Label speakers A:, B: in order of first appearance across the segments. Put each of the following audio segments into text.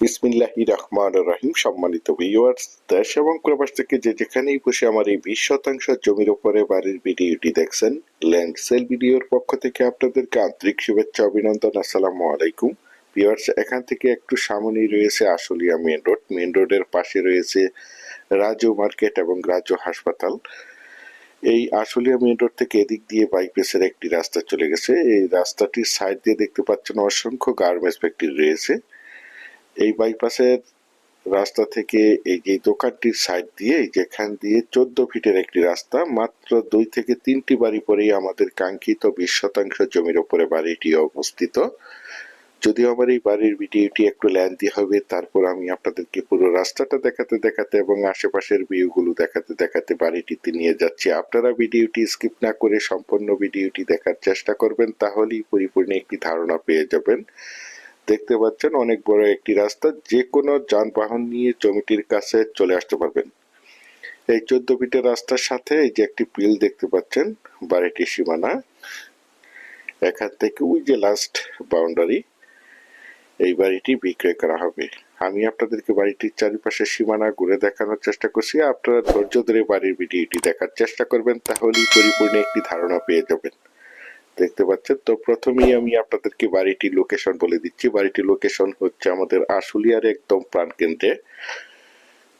A: বিসমিল্লাহি রহমান রহিম। সম্মানিত ভিউয়ার্স দেশ এবং প্রবাস থেকে যে যেখানেই বসে আমার এই বিশ শতাংশ জমির উপরে বাড়ির ভিডিওটি দেখছেন ল্যান্ড সেল ভিডিওর পক্ষ থেকে আপনাদেরকে আন্তরিক শুভেচ্ছা, অভিনন্দন, আসসালামু আলাইকুম। ভিউয়ার্স এখান থেকে একটু সামনেই রয়েছে আশুলিয়া মেন রোড। মেন রোডের পাশে রয়েছে রাজু মার্কেট এবং রাজু হাসপাতাল। এই আশুলিয়া মেন রোড থেকে এদিক দিয়ে বাইপাসের একটি রাস্তা চলে গেছে। এই রাস্তাটির সাইড দিয়ে দেখতে পাচ্ছেন অসংখ্য গার্মেন্টস ফ্যাক্টরি রয়েছে। এই বাইপাসের রাস্তা থেকে এই দোকানটির সাইড দিয়ে, যেখান দিয়ে চোদ্দ ফিটের একটি রাস্তা, মাত্র দুই থেকে তিনটি বাড়ি পরেই আমাদের কাঙ্ক্ষিত বিশ শতাংশ জমির ওপরে বাড়িটি অবস্থিত। যদিও আমার এই বাড়ির ভিডিওটি একটু ল্যান্দি হবে, তারপর আমি আপনাদেরকে পুরো রাস্তাটা দেখাতে দেখাতে এবং আশেপাশের ভিউগুলো দেখাতে দেখাতে বাড়িটিতে নিয়ে যাচ্ছি। আপনারা ভিডিওটি স্কিপ না করে সম্পূর্ণ ভিডিওটি দেখার চেষ্টা করবেন, তাহলেই পরিপূর্ণ একটি ধারণা পেয়ে যাবেন। দেখতে পাচ্ছেন অনেক বড় একটি রাস্তা যে কোনো যানবাহন নিয়ে জমিটির কাছে চলে আসতে পারবেন। এই চোদ্দ ফিটের রাস্তার সাথে এই যে একটি পিল দেখতে পাচ্ছেন, বাড়িটির সীমানা, এখান থেকে ওই যে লাস্ট বাউন্ডারি এই বাড়িটি বিক্রয় করা হবে। আমি আপনাদেরকে বাড়িটির চারিপাশে সীমানা ঘুরে দেখানোর চেষ্টা করছি, আপনারা ধৈর্য ধরে বাড়ির ভিডিওটি দেখার চেষ্টা করবেন, তাহলেই পরিপূর্ণ একটি ধারণা পেয়ে যাবেন। দেখতে পাচ্ছেন। তো প্রথমেই আমি আপনাদেরকে বাড়িটির লোকেশন বলে দিচ্ছি। বাড়িটির লোকেশন হচ্ছে আমাদের আশুলিয়ার একদম প্রাণকেন্দ্রে।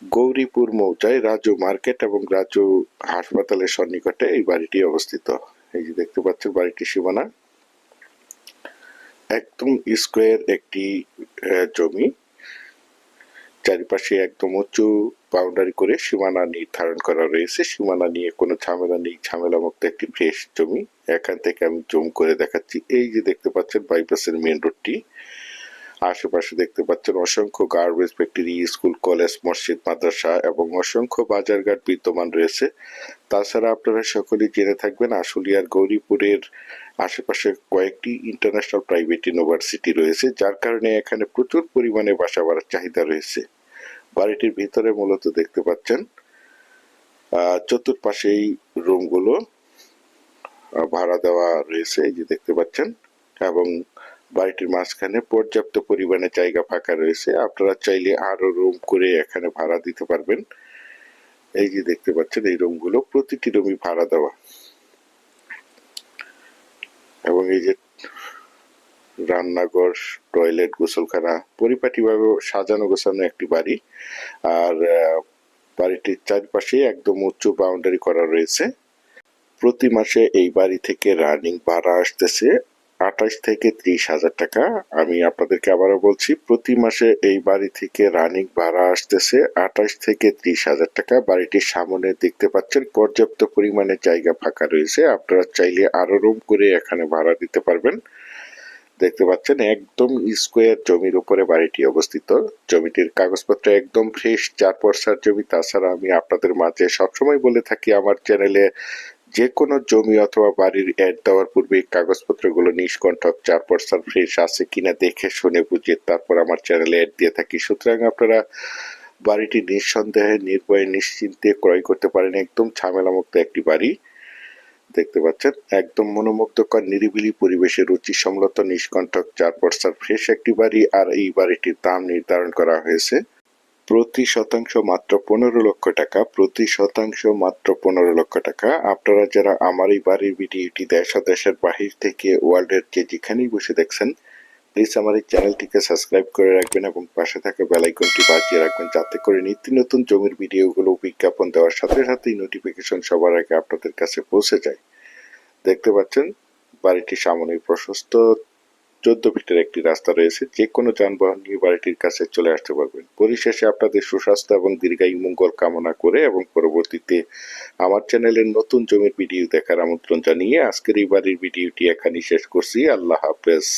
A: গৌরীপুর মৌজায় রাজু মার্কেট এবং রাজু হাসপাতালের সন্নিকটে এই বাড়িটি অবস্থিত। এই যে দেখতে পাচ্ছেন বাড়িটির সীমানা। একদম স্কোয়ার একটি জমি। চারিপাশে একদম উঁচু বাউন্ডারি করে সীমানা নির্ধারণ করা রয়েছে। সীমানা নিয়ে কোনো ঝামেলা নেই। ঝামেলা মুক্ত একটি ফ্রেশ জমি। এখান থেকে আমি জুম করে দেখাচ্ছি। এই যে দেখতে পাচ্ছেন বাইপাসের মেন রোডটি আশেপাশে দেখতে পাচ্ছেন অসংখ্য গার্বেজ ফ্যাক্টরি স্কুল কলেজ মসজিদ, মাদ্রাসা এবং অসংখ্য বাজারঘাট বিদ্যমান রয়েছে। তাছাড়া আপনারা সকলেই জেনে থাকবেন, আশুলিয়ার গৌরীপুরের আশেপাশে কয়েকটি ইন্টারন্যাশনাল প্রাইভেট ইউনিভার্সিটি রয়েছে, যার কারণে এখানে প্রচুর পরিমাণে বাসা বাড়ার চাহিদা রয়েছে। বাড়িটির ভিতরে মূলত দেখতে পাচ্ছেন চতুর্পাশেই রুমগুলো ভাড়া দেওয়া রয়েছে, এই যে দেখতে পাচ্ছেন, এবং বাড়িটির মাঝখানে পর্যাপ্ত পরিমাণে জায়গা ফাঁকা রয়েছে। আপনারা চাইলে আরও রুম করে এখানে ভাড়া দিতে পারবেন। এই যে দেখতে পাচ্ছেন, এই রুমগুলো প্রতিটি রুমই ভাড়া দেওয়া। এবং এই যে রান্নাঘর, টয়লেট, গোসলখানা, পরিপাটিভাবে সাজানো গোছানো একটি বাড়ি। আর বাড়িটির চারপাশে একদম উঁচু বাউন্ডারি করা রয়েছে। প্রতি মাসে এই বাড়ি থেকে রানিং ভাড়া আসতেছে আঠাশ থেকে ত্রিশ হাজার টাকা। আমি আপনাদেরকে আবারও বলছি, প্রতি মাসে এই বাড়ি থেকে রানিং ভাড়া আসতেছে আঠাশ থেকে ত্রিশ হাজার টাকা। বাড়িটির সামনে দেখতে পাচ্ছেন, পর্যাপ্ত পরিমাণে জায়গা ফাঁকা রয়েছে। আপনারা চাইলে আরও রুম করে এখানে ভাড়া দিতে পারবেন। দেখতে পাচ্ছেন, একদম স্কোয়ার জমির উপরে বাড়িটি অবস্থিত। জমিটির কাগজপত্র একদম ফ্রেশ চার পর্সার জমি। তাছাড়া আমি আপনাদের মাঝে সবসময় বলে থাকি, আমার চ্যানেলে যে কোনো জমি অথবা বাড়ির অ্যাড দেওয়ার পূর্বে কাগজপত্রগুলো নিষ্কণ্ঠক চার পর্সার ফ্রেশ আছে কিনা দেখে শুনে বুঝে তারপর আমার চ্যানেলে অ্যাড দিয়ে থাকি। সুতরাং আপনারা বাড়িটি নিঃসন্দেহে নির্ভয়ে নিশ্চিন্তে ক্রয় করতে পারেন। একদম ঝামেলামুক্ত একটি বাড়ি। দেখতে পাচ্ছেন, একদম মনোমুগ্ধকর, নিরিবিলি পরিবেশে রুচি সমলত নিষ্কণ্ঠক চার পর্সার ফ্রেশ একটি বাড়ি আর এই বাড়িটির দাম নির্ধারণ করা হয়েছে। প্রতি শতাংশ মাত্র পনেরো লক্ষ টাকা, প্রতি শতাংশ মাত্র পনেরো লক্ষ টাকা। আপনারা যারা আমার এই বাড়ির ভিডিওটি দেশ দেশের বাহির থেকে ওয়ার্ল্ডের যে যেখানেই বসে দেখছেন প্লিজ আমার এই চ্যানেলটিকে সাবস্ক্রাইব করে রাখবেন এবং পাশে থাকা বেলাইকনটি বাজিয়ে রাখবেন যাতে করে নিত্য নতুন জমির ভিডিওগুলো বিজ্ঞাপন দেওয়ার সাথে সাথেই নোটিফিকেশন সবার আগে আপনাদের কাছে পৌঁছে যায়। দেখতে পাচ্ছেন, বাড়িটি সামনে প্রশস্ত, চোদ্দ ফিটের একটি রাস্তা রয়েছে। যে কোনো যানবাহন নিয়ে বাড়িটির কাছে চলে আসতে পারবেন। পরিশেষে আপনাদের সুস্বাস্থ্য এবং দীর্ঘায়ু মঙ্গল কামনা করে এবং পরবর্তীতে আমার চ্যানেলের নতুন জমির ভিডিও দেখার আমন্ত্রণ জানিয়ে আজকের এই বাড়ির ভিডিওটি এখানেই শেষ করছি। আল্লাহ হাফেজ।